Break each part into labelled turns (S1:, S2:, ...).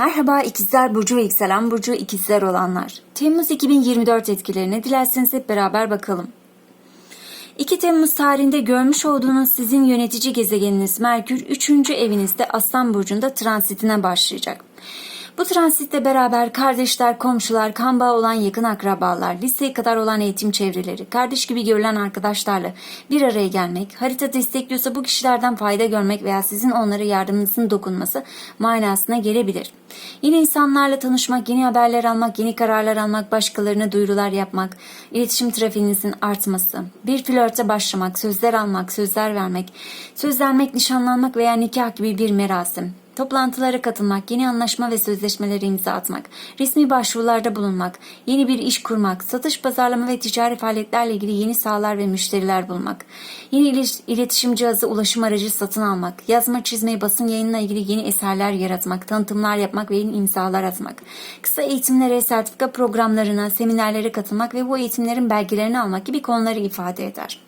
S1: Merhaba ikizler burcu ve yükselen burcu ikizler olanlar. Temmuz 2024 etkilerine dilerseniz hep beraber bakalım. 2 Temmuz tarihinde görmüş olduğunuz sizin yönetici gezegeniniz Merkür 3. evinizde Aslan Burcu'nda transitine başlayacak. Bu transitle beraber kardeşler, komşular, kan bağı olan yakın akrabalar, liseye kadar olan eğitim çevreleri, kardeş gibi görülen arkadaşlarla bir araya gelmek, harita destekliyorsa bu kişilerden fayda görmek veya sizin onlara yardımınızın dokunması manasına gelebilir. Yeni insanlarla tanışmak, yeni haberler almak, yeni kararlar almak, başkalarına duyurular yapmak, iletişim trafiğinizin artması, bir flörte başlamak, sözler almak, sözler vermek, söz vermek, nişanlanmak veya nikah gibi bir merasim, Toplantılara katılmak, yeni anlaşma ve sözleşmelere imza atmak, resmi başvurularda bulunmak, yeni bir iş kurmak, satış, pazarlama ve ticari faaliyetlerle ilgili yeni sahalar ve müşteriler bulmak, yeni iletişim cihazı, ulaşım aracı satın almak, yazma, çizme, basın yayınla ilgili yeni eserler yaratmak, tanıtımlar yapmak ve yeni imzalar atmak, kısa eğitimlere, sertifika programlarına, seminerlere katılmak ve bu eğitimlerin belgelerini almak gibi konuları ifade eder.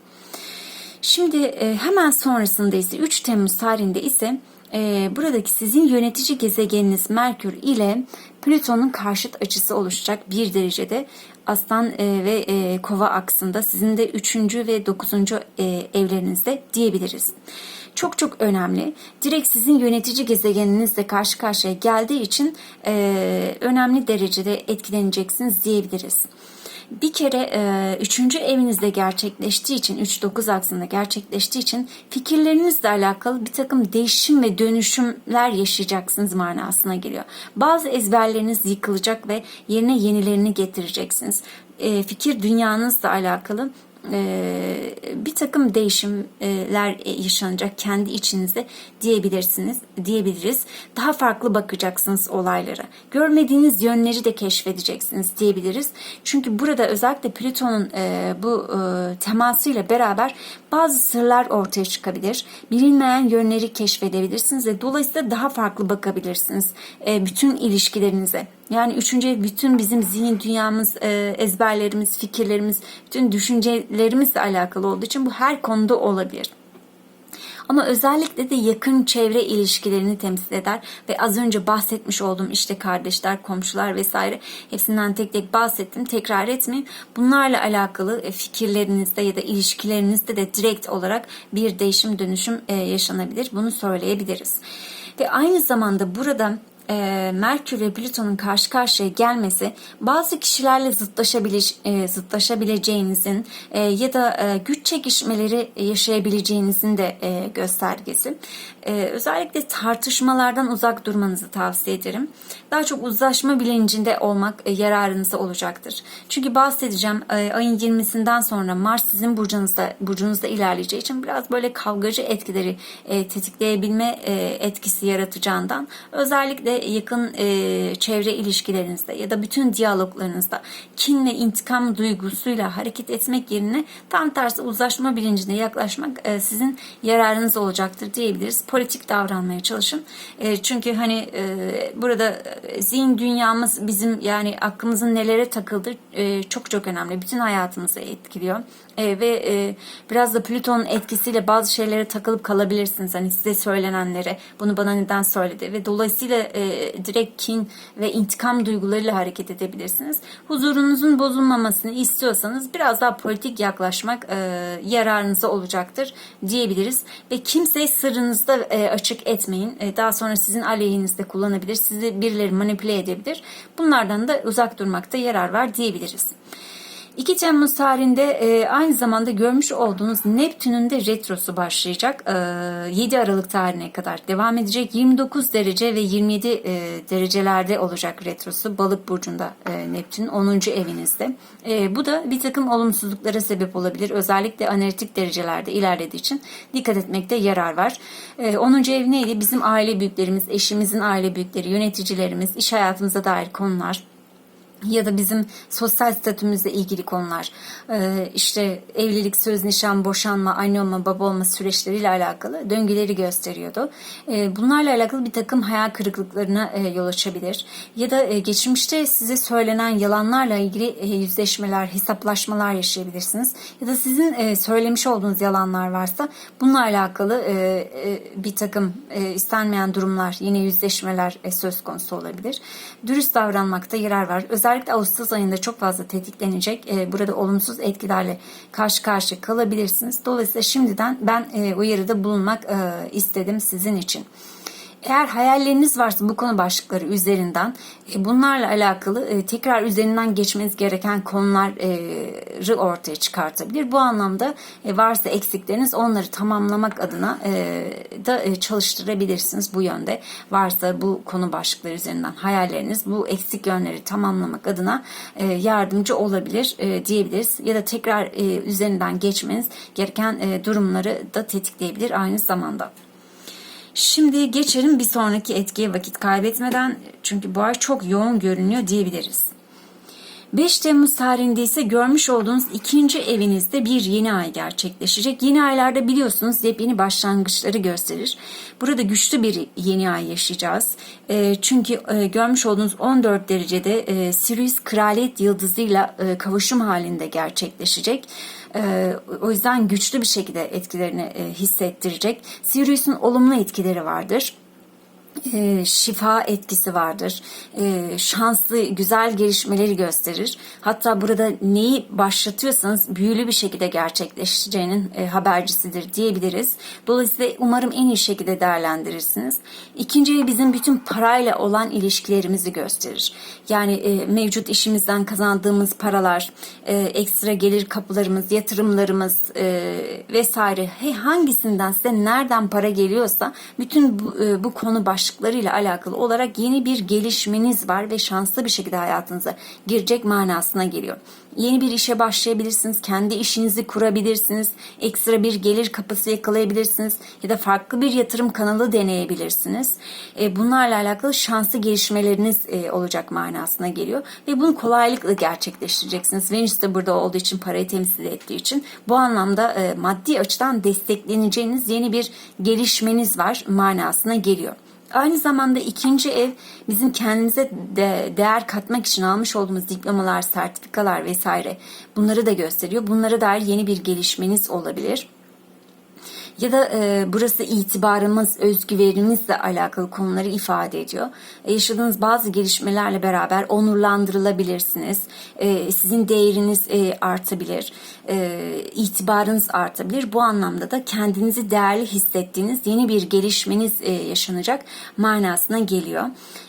S1: Şimdi e, hemen sonrasında ise 3 Temmuz tarihinde ise e, buradaki sizin yönetici gezegeniniz Merkür ile Plüton'un karşıt açısı oluşacak bir derecede Aslan e, ve e, Kova aksında sizin de 3. ve 9. E, evlerinizde diyebiliriz. Çok çok önemli. Direkt sizin yönetici gezegeninizle karşı karşıya geldiği için e, önemli derecede etkileneceksiniz diyebiliriz. Bir kere e, üçüncü evinizde gerçekleştiği için, 3-9 aksında gerçekleştiği için fikirlerinizle alakalı bir takım değişim ve dönüşümler yaşayacaksınız manasına geliyor. Bazı ezberleriniz yıkılacak ve yerine yenilerini getireceksiniz. E, fikir dünyanızla alakalı bir takım değişimler yaşanacak kendi içinizde diyebilirsiniz diyebiliriz. Daha farklı bakacaksınız olaylara. Görmediğiniz yönleri de keşfedeceksiniz diyebiliriz. Çünkü burada özellikle Plüton'un e, bu e, temasıyla beraber bazı sırlar ortaya çıkabilir. Bilinmeyen yönleri keşfedebilirsiniz ve dolayısıyla daha farklı bakabilirsiniz e, bütün ilişkilerinize. Yani üçüncü bütün bizim zihin dünyamız, e, ezberlerimiz, fikirlerimiz, bütün düşüncelerimizle alakalı olduğu için bu her konuda olabilir. Ama özellikle de yakın çevre ilişkilerini temsil eder ve az önce bahsetmiş olduğum işte kardeşler, komşular vesaire hepsinden tek tek bahsettim. Tekrar etmeyeyim. Bunlarla alakalı e, fikirlerinizde ya da ilişkilerinizde de direkt olarak bir değişim dönüşüm e, yaşanabilir. Bunu söyleyebiliriz. Ve aynı zamanda burada e, Merkür ve Plüton'un karşı karşıya gelmesi bazı kişilerle zıtlaşabilir, e, zıtlaşabileceğinizin e, ya da e, güç çekişmeleri yaşayabileceğinizin de e, göstergesi. E, özellikle tartışmalardan uzak durmanızı tavsiye ederim. Daha çok uzlaşma bilincinde olmak e, yararınıza olacaktır. Çünkü bahsedeceğim e, ayın 20'sinden sonra Mars sizin burcunuzda burcunuzda ilerleyeceği için biraz böyle kavgacı etkileri e, tetikleyebilme etkisi yaratacağından özellikle yakın çevre ilişkilerinizde ya da bütün diyaloglarınızda kin ve intikam duygusuyla hareket etmek yerine tam tersi uzlaşma bilincine yaklaşmak sizin yararınız olacaktır diyebiliriz. Politik davranmaya çalışın. Çünkü hani burada zihin dünyamız bizim yani aklımızın nelere takıldığı e, çok çok önemli. Bütün hayatımızı etkiliyor. E, ve e, biraz da Plüton'un etkisiyle bazı şeylere takılıp kalabilirsiniz. Hani size söylenenlere bunu bana neden söyledi ve dolayısıyla e, direkt kin ve intikam duygularıyla hareket edebilirsiniz. Huzurunuzun bozulmamasını istiyorsanız biraz daha politik yaklaşmak e, yararınıza olacaktır diyebiliriz. Ve kimseye sırrınızda e, açık etmeyin. E, daha sonra sizin aleyhinizde kullanabilir. Sizi birileri manipüle edebilir. Bunlardan da uzak durmakta yarar var diyebiliriz. 2 Temmuz tarihinde e, aynı zamanda görmüş olduğunuz Neptün'ün de retrosu başlayacak. E, 7 Aralık tarihine kadar devam edecek. 29 derece ve 27 e, derecelerde olacak retrosu. Balık burcunda e, Neptün 10. evinizde. E, bu da bir takım olumsuzluklara sebep olabilir. Özellikle analitik derecelerde ilerlediği için dikkat etmekte yarar var. E, 10. ev neydi? Bizim aile büyüklerimiz, eşimizin aile büyükleri, yöneticilerimiz, iş hayatımıza dair konular ya da bizim sosyal statümüzle ilgili konular, Ee, işte evlilik, söz, nişan, boşanma, anne olma, baba olma süreçleriyle alakalı döngüleri gösteriyordu. Ee, Bunlarla alakalı bir takım hayal kırıklıklarına e, yol açabilir. Ya da e, geçmişte size söylenen yalanlarla ilgili e, yüzleşmeler, hesaplaşmalar yaşayabilirsiniz. Ya da sizin e, söylemiş olduğunuz yalanlar varsa bununla alakalı e, e, bir takım e, istenmeyen durumlar, yine yüzleşmeler e, söz konusu olabilir. Dürüst davranmakta yarar var. Özellikle Ağustos ayında çok fazla tetiklenecek. E, burada olumsuz etkilerle karşı karşıya kalabilirsiniz. Dolayısıyla şimdiden ben e, uyarıda bulunmak e, istedim sizin için. Eğer hayalleriniz varsa bu konu başlıkları üzerinden e, bunlarla alakalı e, tekrar üzerinden geçmeniz gereken konuları ortaya çıkartabilir. Bu anlamda e, varsa eksikleriniz onları tamamlamak adına da çalıştırabilirsiniz bu yönde. Varsa bu konu başlıkları üzerinden hayalleriniz bu eksik yönleri tamamlamak adına yardımcı olabilir diyebiliriz. Ya da tekrar üzerinden geçmeniz gereken durumları da tetikleyebilir aynı zamanda. Şimdi geçelim bir sonraki etkiye vakit kaybetmeden çünkü bu ay çok yoğun görünüyor diyebiliriz. 5 Temmuz tarihinde ise görmüş olduğunuz ikinci evinizde bir yeni ay gerçekleşecek. Yeni aylarda biliyorsunuz yepyeni başlangıçları gösterir. Burada güçlü bir yeni ay yaşayacağız. E, çünkü e, görmüş olduğunuz 14 derecede e, Sirius kraliyet yıldızıyla e, kavuşum halinde gerçekleşecek. E, o yüzden güçlü bir şekilde etkilerini e, hissettirecek. Sirius'un olumlu etkileri vardır e, şifa etkisi vardır. E, şanslı, güzel gelişmeleri gösterir. Hatta burada neyi başlatıyorsanız büyülü bir şekilde gerçekleşeceğinin e, habercisidir diyebiliriz. Dolayısıyla umarım en iyi şekilde değerlendirirsiniz. İkinci ev bizim bütün parayla olan ilişkilerimizi gösterir. Yani e, mevcut işimizden kazandığımız paralar, e, ekstra gelir kapılarımız, yatırımlarımız e, vesaire hey, hangisinden size nereden para geliyorsa bütün bu, e, bu konu baş başlıklarıyla alakalı olarak yeni bir gelişmeniz var ve şanslı bir şekilde hayatınıza girecek manasına geliyor. Yeni bir işe başlayabilirsiniz, kendi işinizi kurabilirsiniz, ekstra bir gelir kapısı yakalayabilirsiniz ya da farklı bir yatırım kanalı deneyebilirsiniz. E, bunlarla alakalı şanslı gelişmeleriniz e, olacak manasına geliyor ve bunu kolaylıkla gerçekleştireceksiniz. Venüs de burada olduğu için, parayı temsil ettiği için bu anlamda e, maddi açıdan destekleneceğiniz yeni bir gelişmeniz var manasına geliyor. Aynı zamanda ikinci ev bizim kendimize de değer katmak için almış olduğumuz diplomalar, sertifikalar vesaire bunları da gösteriyor. Bunlara dair yeni bir gelişmeniz olabilir ya da e, burası itibarımız, özgüvenimizle alakalı konuları ifade ediyor. E, yaşadığınız bazı gelişmelerle beraber onurlandırılabilirsiniz. E, sizin değeriniz e, artabilir, e, itibarınız artabilir. Bu anlamda da kendinizi değerli hissettiğiniz yeni bir gelişmeniz e, yaşanacak manasına geliyor.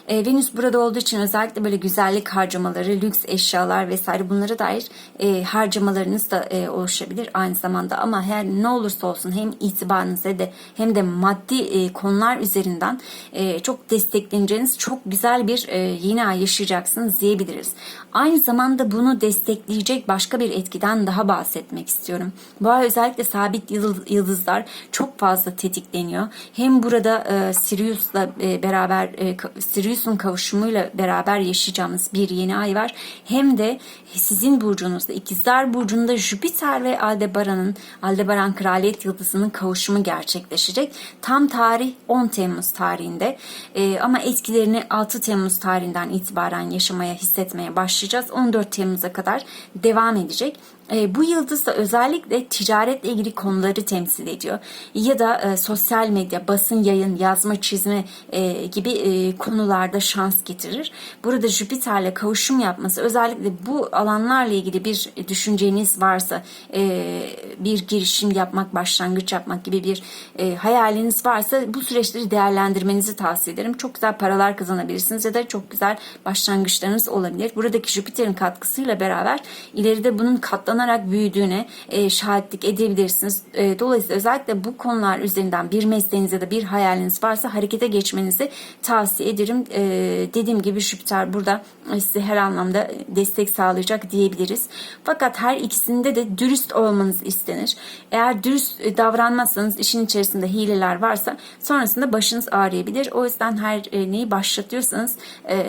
S1: E, Venüs burada olduğu için özellikle böyle güzellik harcamaları, lüks eşyalar vesaire bunlara dair e, harcamalarınız da e, oluşabilir aynı zamanda. Ama her ne olursa olsun hem itibarınıza de hem de maddi e, konular üzerinden e, çok destekleneceğiniz çok güzel bir e, yeni ay yaşayacaksınız diyebiliriz. Aynı zamanda bunu destekleyecek başka bir etkiden daha bahsetmek istiyorum. Bu ay özellikle sabit yıldızlar çok fazla tetikleniyor. Hem burada e, Sirius'la e, beraber e, Sirius'un kavuşumuyla beraber yaşayacağımız bir yeni ay var. Hem de sizin burcunuzda İkizler burcunda Jüpiter ve Aldebaran'ın Aldebaran kraliyet yıldızının kavuşumu gerçekleşecek. Tam tarih 10 Temmuz tarihinde e, ama etkilerini 6 Temmuz tarihinden itibaren yaşamaya hissetmeye başlayacağız. 14 Temmuz'a kadar devam edecek. E, bu yıldız da özellikle ticaretle ilgili konuları temsil ediyor. Ya da e, sosyal medya, basın yayın, yazma, çizme e, gibi e, konularda şans getirir. Burada Jüpiter'le kavuşum yapması özellikle bu alanlarla ilgili bir düşünceniz varsa e, bir girişim yapmak, başlangıç yapmak gibi bir e, hayaliniz varsa bu süreçleri değerlendirmenizi tavsiye ederim. Çok güzel paralar kazanabilirsiniz ya da çok güzel başlangıçlarınız olabilir. Buradaki Jüpiter'in katkısıyla beraber ileride bunun katlanması katlanarak büyüdüğüne e, şahitlik edebilirsiniz. E, dolayısıyla özellikle bu konular üzerinden bir mesleğiniz ya da bir hayaliniz varsa harekete geçmenizi tavsiye ederim. E, dediğim gibi Jüpiter burada size her anlamda destek sağlayacak diyebiliriz. Fakat her ikisinde de dürüst olmanız istenir. Eğer dürüst e, davranmazsanız işin içerisinde hileler varsa sonrasında başınız ağrıyabilir. O yüzden her e, neyi başlatıyorsanız e,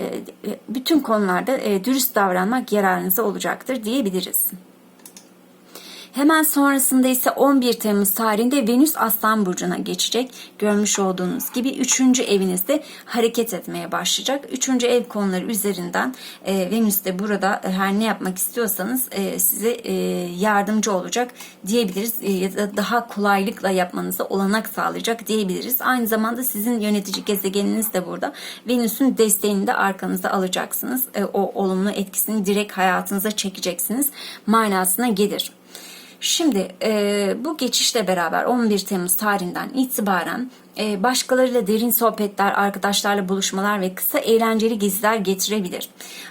S1: bütün konularda e, dürüst davranmak yararınıza olacaktır diyebiliriz. Hemen sonrasında ise 11 Temmuz tarihinde Venüs Aslan Burcu'na geçecek. Görmüş olduğunuz gibi 3. evinizde hareket etmeye başlayacak. 3. ev konuları üzerinden e, Venüs de burada e, her ne yapmak istiyorsanız e, size e, yardımcı olacak diyebiliriz. E, ya da daha kolaylıkla yapmanıza olanak sağlayacak diyebiliriz. Aynı zamanda sizin yönetici gezegeniniz de burada. Venüs'ün desteğini de arkanızda alacaksınız. E, o olumlu etkisini direkt hayatınıza çekeceksiniz manasına gelir. Şimdi e, bu geçişle beraber 11 Temmuz tarihinden itibaren e, başkalarıyla derin sohbetler, arkadaşlarla buluşmalar ve kısa eğlenceli geziler getirebilir.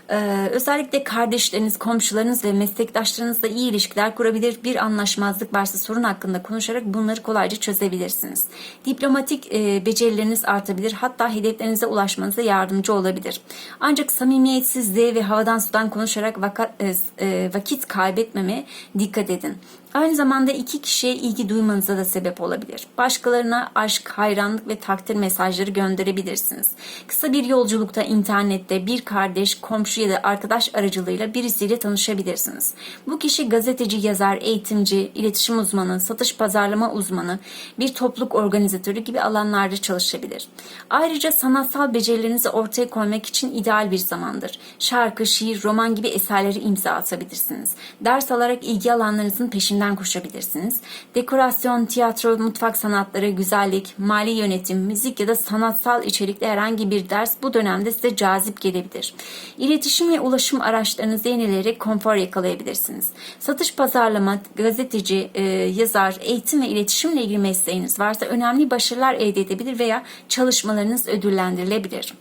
S1: E, özellikle kardeşleriniz, komşularınız ve meslektaşlarınızla iyi ilişkiler kurabilir. Bir anlaşmazlık varsa sorun hakkında konuşarak bunları kolayca çözebilirsiniz. Diplomatik e, becerileriniz artabilir. Hatta hedeflerinize ulaşmanıza yardımcı olabilir. Ancak samimiyetsizliğe ve havadan sudan konuşarak vaka, e, e, vakit kaybetmemeye dikkat edin. Aynı zamanda iki kişiye ilgi duymanıza da sebep olabilir. Başkalarına aşk, hayranlık ve takdir mesajları gönderebilirsiniz. Kısa bir yolculukta internette bir kardeş, komşu ya da arkadaş aracılığıyla birisiyle tanışabilirsiniz. Bu kişi gazeteci, yazar, eğitimci, iletişim uzmanı, satış pazarlama uzmanı, bir topluluk organizatörü gibi alanlarda çalışabilir. Ayrıca sanatsal becerilerinizi ortaya koymak için ideal bir zamandır. Şarkı, şiir, roman gibi eserleri imza atabilirsiniz. Ders alarak ilgi alanlarınızın peşinden koşabilirsiniz. Dekorasyon, tiyatro, mutfak sanatları, güzellik, mali yönetim, müzik ya da sanatsal içerikli herhangi bir ders bu dönemde size cazip gelebilir. İletişim ve ulaşım araçlarınızı yenileyerek konfor yakalayabilirsiniz. Satış, pazarlama, gazeteci, e, yazar, eğitim ve iletişimle ilgili mesleğiniz varsa önemli başarılar elde edebilir veya çalışmalarınız ödüllendirilebilir.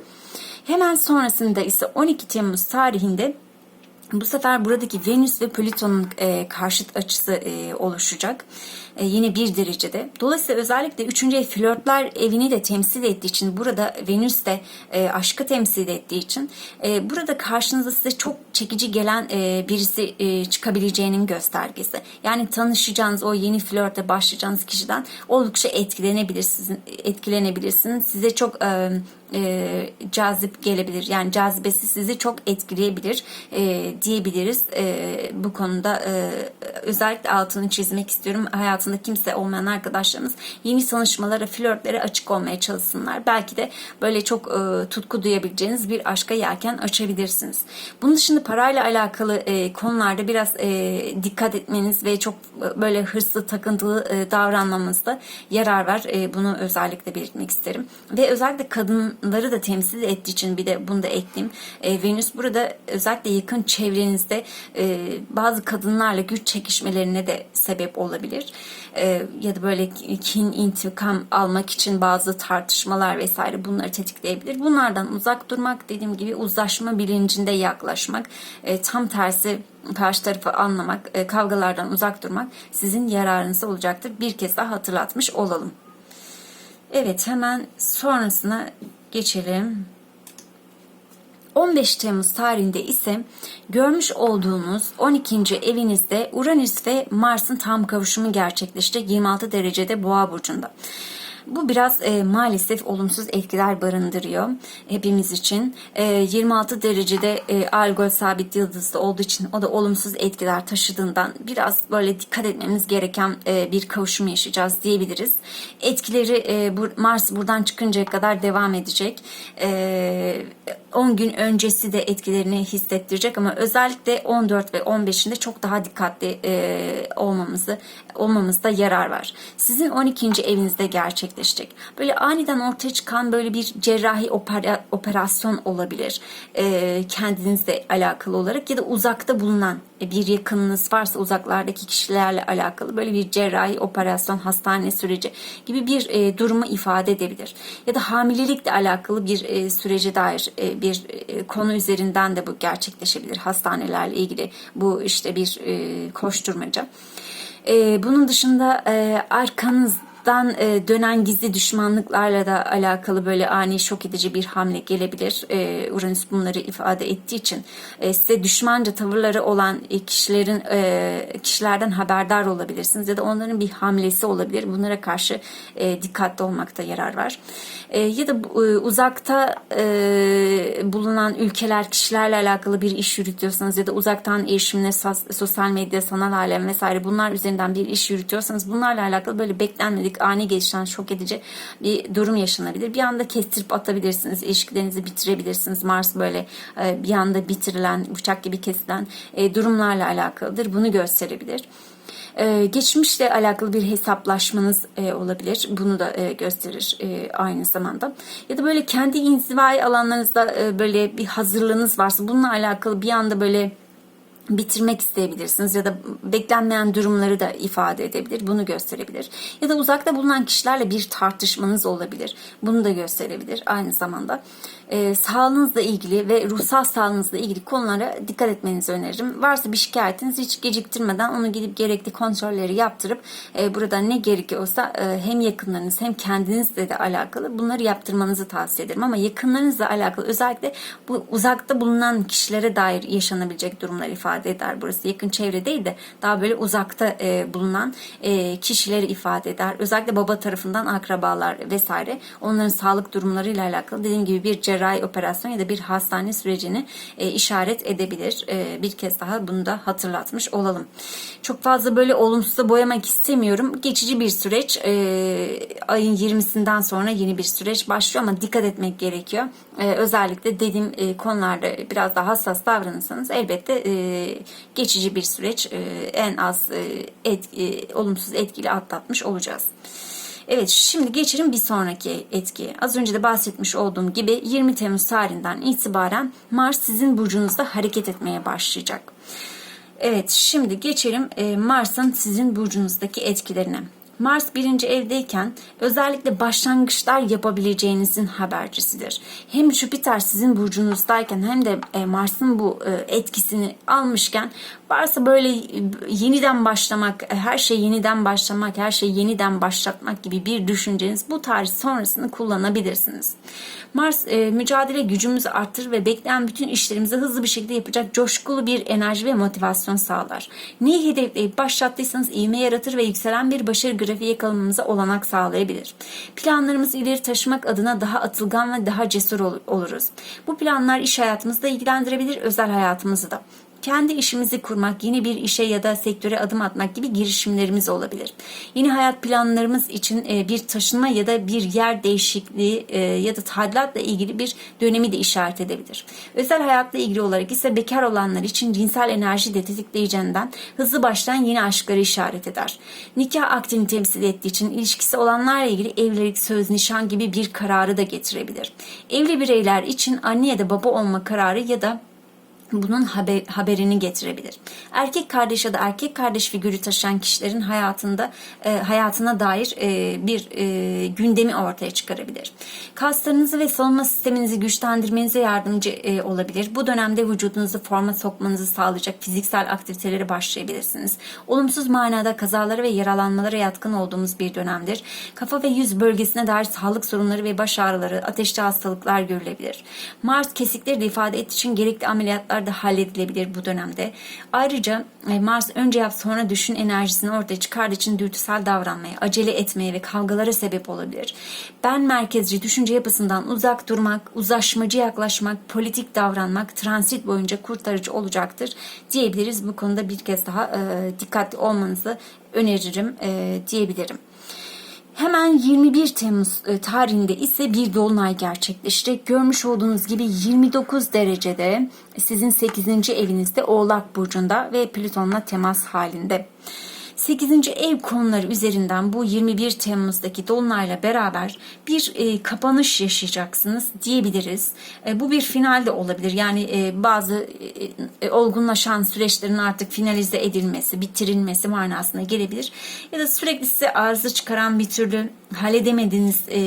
S1: Hemen sonrasında ise 12 Temmuz tarihinde bu sefer buradaki Venüs ve Plüton'un e, karşıt açısı e, oluşacak. E, yine bir derecede. Dolayısıyla özellikle 3. ev flörtler evini de temsil ettiği için burada Venüs de e, aşkı temsil ettiği için e, burada karşınıza size çok çekici gelen e, birisi e, çıkabileceğinin göstergesi. Yani tanışacağınız o yeni flörte başlayacağınız kişiden oldukça etkilenebilirsiniz. etkilenebilirsiniz. Size çok e, e, cazip gelebilir. Yani cazibesi sizi çok etkileyebilir e, diyebiliriz. E, bu konuda e, özellikle altını çizmek istiyorum. Hayatında kimse olmayan arkadaşlarımız yeni tanışmalara, flörtlere açık olmaya çalışsınlar. Belki de böyle çok e, tutku duyabileceğiniz bir aşka yelken açabilirsiniz. Bunun dışında parayla alakalı e, konularda biraz e, dikkat etmeniz ve çok e, böyle hırslı, takıntılı e, davranmamanızda yarar var. E, bunu özellikle belirtmek isterim. Ve özellikle kadınları da temsil ettiği için bir de bunu da ekleyeyim. E, Venüs burada özellikle yakın çevrenizde e, bazı kadınlarla güç çekişmelerine de sebep olabilir. E, ya da böyle kin, intikam almak için bazı tartışmalar vesaire bunları tetikleyebilir. Bunlardan uzak durmak dediğim gibi uzlaşma bilincinde yaklaşmak. E, tam tersi karşı tarafı anlamak, e, kavgalardan uzak durmak sizin yararınıza olacaktır. Bir kez daha hatırlatmış olalım. Evet hemen sonrasına geçelim. 15 Temmuz tarihinde ise görmüş olduğunuz 12. evinizde Uranüs ve Mars'ın tam kavuşumu gerçekleşecek 26 derecede Boğa burcunda. Bu biraz e, maalesef olumsuz etkiler barındırıyor hepimiz için. E, 26 derecede e, Algol sabit yıldızda olduğu için o da olumsuz etkiler taşıdığından biraz böyle dikkat etmemiz gereken e, bir kavuşum yaşayacağız diyebiliriz. Etkileri e, bu, Mars buradan çıkıncaya kadar devam edecek. E, 10 gün öncesi de etkilerini hissettirecek ama özellikle 14 ve 15'inde çok daha dikkatli e, olmamızı olmamızda yarar var. Sizin 12. evinizde gerçekleşecek. Böyle aniden ortaya çıkan böyle bir cerrahi opera, operasyon olabilir. E, kendinizle alakalı olarak ya da uzakta bulunan bir yakınınız varsa uzaklardaki kişilerle alakalı böyle bir cerrahi operasyon, hastane süreci gibi bir e, durumu ifade edebilir. Ya da hamilelikle alakalı bir e, sürece dair e, bir e, konu üzerinden de bu gerçekleşebilir. Hastanelerle ilgili bu işte bir e, koşturmaca. E, bunun dışında e, arkanızdan e, dönen gizli düşmanlıklarla da alakalı böyle ani şok edici bir hamle gelebilir. E, Uranüs bunları ifade ettiği için e, size düşmanca tavırları olan e, kişilerin e, kişilerden haberdar olabilirsiniz ya da onların bir hamlesi olabilir. Bunlara karşı e, dikkatli olmakta yarar var. E, ya da e, uzakta e, bulunan ülkeler, kişilerle alakalı bir iş yürütüyorsanız ya da uzaktan erişimle sos- sosyal medya, sanal alem vesaire bunlar üzerinden bir iş yürütüyorsanız bunlarla alakalı böyle beklenmedik, ani gelişen, şok edici bir durum yaşanabilir. Bir anda kestirip atabilirsiniz, ilişkilerinizi bitirebilirsiniz. Mars böyle e, bir anda bitirilen, bıçak gibi kesilen e, durumlarla alakalıdır. Bunu gösterebilir. Ee, geçmişle alakalı bir hesaplaşmanız e, olabilir. Bunu da e, gösterir e, aynı zamanda. Ya da böyle kendi inzivai alanlarınızda e, böyle bir hazırlığınız varsa bununla alakalı bir anda böyle bitirmek isteyebilirsiniz ya da beklenmeyen durumları da ifade edebilir. Bunu gösterebilir. Ya da uzakta bulunan kişilerle bir tartışmanız olabilir. Bunu da gösterebilir aynı zamanda. Ee, sağlığınızla ilgili ve ruhsal sağlığınızla ilgili konulara dikkat etmenizi öneririm. Varsa bir şikayetiniz hiç geciktirmeden onu gidip gerekli kontrolleri yaptırıp e, burada ne gerekiyorsa e, hem yakınlarınız hem kendinizle de alakalı bunları yaptırmanızı tavsiye ederim. Ama yakınlarınızla alakalı özellikle bu uzakta bulunan kişilere dair yaşanabilecek durumlar ifade eder burası. Yakın çevre değil de daha böyle uzakta e, bulunan e, kişileri ifade eder. Özellikle baba tarafından akrabalar vesaire onların sağlık durumlarıyla alakalı dediğim gibi bir cerrahi operasyon ya da bir hastane sürecini e, işaret edebilir. E, bir kez daha bunu da hatırlatmış olalım. Çok fazla böyle olumsuza boyamak istemiyorum. Geçici bir süreç. E, ayın 20'sinden sonra yeni bir süreç başlıyor ama dikkat etmek gerekiyor. E, özellikle dediğim e, konularda biraz daha hassas davranırsanız elbette e, geçici bir süreç e, en az e, et, e, olumsuz etkili atlatmış olacağız. Evet şimdi geçelim bir sonraki etkiye. Az önce de bahsetmiş olduğum gibi 20 Temmuz tarihinden itibaren Mars sizin burcunuzda hareket etmeye başlayacak. Evet şimdi geçelim e, Mars'ın sizin burcunuzdaki etkilerine. Mars birinci evdeyken özellikle başlangıçlar yapabileceğinizin habercisidir. Hem Jüpiter sizin burcunuzdayken hem de e, Mars'ın bu e, etkisini almışken varsa böyle e, yeniden başlamak, e, her şey yeniden başlamak, her şey yeniden başlatmak gibi bir düşünceniz bu tarih sonrasını kullanabilirsiniz. Mars e, mücadele gücümüzü arttırır ve bekleyen bütün işlerimizi hızlı bir şekilde yapacak coşkulu bir enerji ve motivasyon sağlar. Neyi hedefleyip başlattıysanız ivme yaratır ve yükselen bir başarı grafiği yakalamamıza olanak sağlayabilir. Planlarımızı ileri taşımak adına daha atılgan ve daha cesur ol- oluruz. Bu planlar iş hayatımızı da ilgilendirebilir, özel hayatımızı da kendi işimizi kurmak, yeni bir işe ya da sektöre adım atmak gibi girişimlerimiz olabilir. Yeni hayat planlarımız için e, bir taşınma ya da bir yer değişikliği e, ya da tadilatla ilgili bir dönemi de işaret edebilir. Özel hayatla ilgili olarak ise bekar olanlar için cinsel enerji de tetikleyeceğinden hızlı başlayan yeni aşkları işaret eder. Nikah akdini temsil ettiği için ilişkisi olanlarla ilgili evlilik, söz, nişan gibi bir kararı da getirebilir. Evli bireyler için anne ya da baba olma kararı ya da bunun haber, haberini getirebilir. Erkek kardeş ya da erkek kardeş figürü taşıyan kişilerin hayatında e, hayatına dair e, bir e, gündemi ortaya çıkarabilir. Kaslarınızı ve savunma sisteminizi güçlendirmenize yardımcı e, olabilir. Bu dönemde vücudunuzu forma sokmanızı sağlayacak fiziksel aktivitelere başlayabilirsiniz. Olumsuz manada kazalara ve yaralanmalara yatkın olduğumuz bir dönemdir. Kafa ve yüz bölgesine dair sağlık sorunları ve baş ağrıları, ateşli hastalıklar görülebilir. Mars kesikleri de ifade ettiği için gerekli ameliyatlar da halledilebilir bu dönemde. Ayrıca e, Mars önce yap sonra düşün enerjisini ortaya çıkardığı için dürtüsel davranmaya, acele etmeye ve kavgalara sebep olabilir. Ben merkezci düşünce yapısından uzak durmak, uzlaşmacı yaklaşmak, politik davranmak transit boyunca kurtarıcı olacaktır diyebiliriz. Bu konuda bir kez daha e, dikkatli olmanızı öneririm e, diyebilirim. Hemen 21 Temmuz e, tarihinde ise bir dolunay gerçekleşecek. Görmüş olduğunuz gibi 29 derecede sizin 8. evinizde Oğlak Burcu'nda ve Plüton'la temas halinde. 8. ev konuları üzerinden bu 21 Temmuz'daki dolunayla beraber bir e, kapanış yaşayacaksınız diyebiliriz. E, bu bir final de olabilir. Yani e, bazı e, e, olgunlaşan süreçlerin artık finalize edilmesi, bitirilmesi manasına gelebilir. Ya da sürekli size arıza çıkaran bir türlü halledemediğiniz e,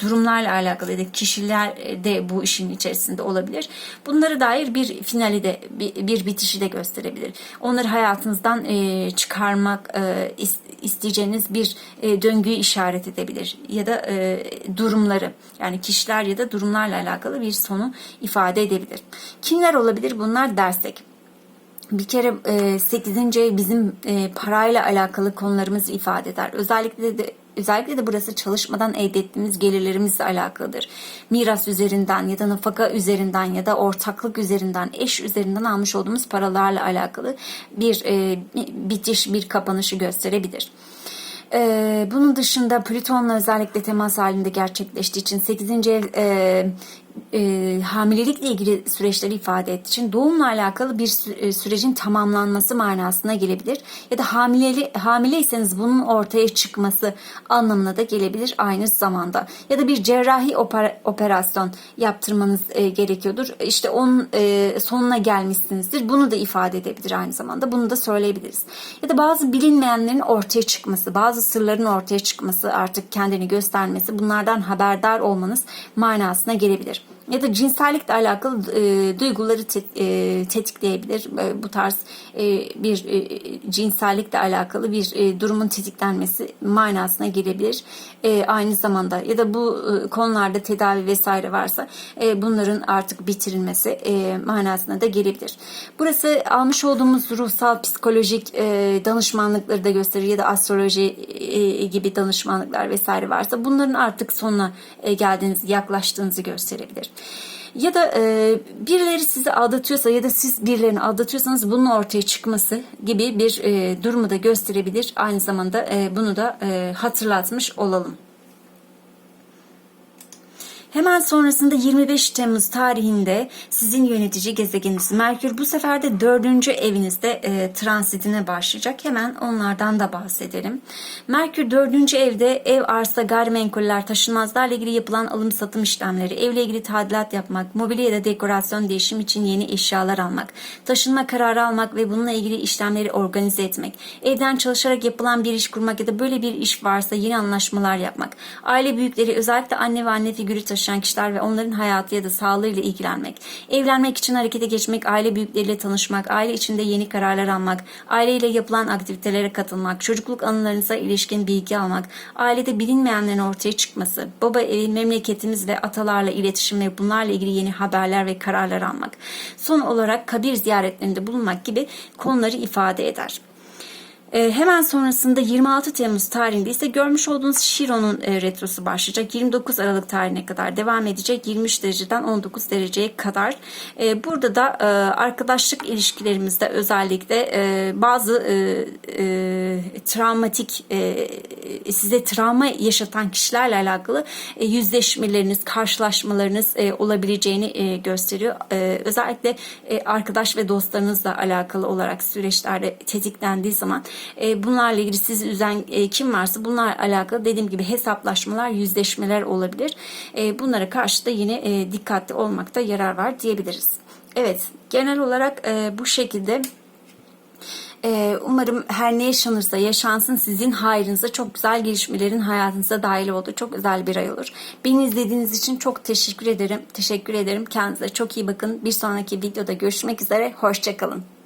S1: durumlarla alakalı da kişiler de bu işin içerisinde olabilir. Bunlara dair bir finali de bir, bir bitişi de gösterebilir. Onları hayatınızdan e, çıkarmak e, is- isteyeceğiniz bir e, döngüyü işaret edebilir ya da e, durumları yani kişiler ya da durumlarla alakalı bir sonu ifade edebilir. Kimler olabilir? Bunlar dersek. Bir kere e, 8. ev bizim e, parayla alakalı konularımızı ifade eder. Özellikle de özellikle de burası çalışmadan elde ettiğimiz gelirlerimizle alakalıdır. Miras üzerinden ya da nafaka üzerinden ya da ortaklık üzerinden, eş üzerinden almış olduğumuz paralarla alakalı bir e, bitiş, bir kapanışı gösterebilir. Ee, bunun dışında Plüton'la özellikle temas halinde gerçekleştiği için 8. ev e, e, hamilelikle ilgili süreçleri ifade ettiği için doğumla alakalı bir e, sürecin tamamlanması manasına gelebilir. Ya da hamileli, hamileyseniz bunun ortaya çıkması anlamına da gelebilir aynı zamanda. Ya da bir cerrahi oper- operasyon yaptırmanız e, gerekiyordur. İşte onun e, sonuna gelmişsinizdir. Bunu da ifade edebilir aynı zamanda. Bunu da söyleyebiliriz. Ya da bazı bilinmeyenlerin ortaya çıkması, bazı sırların ortaya çıkması, artık kendini göstermesi, bunlardan haberdar olmanız manasına gelebilir. Ya da cinsellikle alakalı e, duyguları te- e, tetikleyebilir. E, bu tarz e, bir e, cinsellikle alakalı bir e, durumun tetiklenmesi manasına gelebilir. E, aynı zamanda ya da bu e, konularda tedavi vesaire varsa e, bunların artık bitirilmesi e, manasına da gelebilir. Burası almış olduğumuz ruhsal psikolojik e, danışmanlıkları da gösterir ya da astroloji e, gibi danışmanlıklar vesaire varsa bunların artık sonuna e, geldiğiniz, yaklaştığınızı gösterebilir. Ya da e, birileri sizi aldatıyorsa ya da siz birilerini aldatıyorsanız bunun ortaya çıkması gibi bir e, durumu da gösterebilir. Aynı zamanda e, bunu da e, hatırlatmış olalım. Hemen sonrasında 25 Temmuz tarihinde sizin yönetici gezegeniniz Merkür bu sefer de dördüncü evinizde e, transitine başlayacak. Hemen onlardan da bahsedelim. Merkür dördüncü evde ev, arsa, gayrimenkuller, taşınmazlarla ilgili yapılan alım satım işlemleri, evle ilgili tadilat yapmak, mobilya ya da dekorasyon değişim için yeni eşyalar almak, taşınma kararı almak ve bununla ilgili işlemleri organize etmek, evden çalışarak yapılan bir iş kurmak ya da böyle bir iş varsa yeni anlaşmalar yapmak, aile büyükleri özellikle anne ve anne figürü taşıyan kişiler ve onların hayatı ya da sağlığıyla ilgilenmek, evlenmek için harekete geçmek, aile büyükleriyle tanışmak, aile içinde yeni kararlar almak, aileyle yapılan aktivitelere katılmak, çocukluk anılarınıza ilişkin bilgi almak, ailede bilinmeyenlerin ortaya çıkması, baba evi, memleketimiz ve atalarla iletişim ve bunlarla ilgili yeni haberler ve kararlar almak, son olarak kabir ziyaretlerinde bulunmak gibi konuları ifade eder. Ee, hemen sonrasında 26 Temmuz tarihinde ise görmüş olduğunuz Şiron'un e, retrosu başlayacak. 29 Aralık tarihine kadar devam edecek. 23 dereceden 19 dereceye kadar. Ee, burada da e, arkadaşlık ilişkilerimizde özellikle e, bazı travmatik e, size travma yaşatan kişilerle alakalı e, yüzleşmeleriniz, karşılaşmalarınız e, olabileceğini gösteriyor. Özellikle arkadaş ve dostlarınızla alakalı olarak süreçlerde tetiklendiği zaman bunlarla ilgili sizi üzen kim varsa bunlarla alakalı dediğim gibi hesaplaşmalar, yüzleşmeler olabilir. Bunlara karşı da yine dikkatli olmakta yarar var diyebiliriz. Evet, genel olarak bu şekilde ee, umarım her ne yaşanırsa yaşansın sizin hayrınıza çok güzel gelişmelerin hayatınıza dahil oldu. Çok özel bir ay olur. Beni izlediğiniz için çok teşekkür ederim. Teşekkür ederim. Kendinize çok iyi bakın. Bir sonraki videoda görüşmek üzere. Hoşçakalın.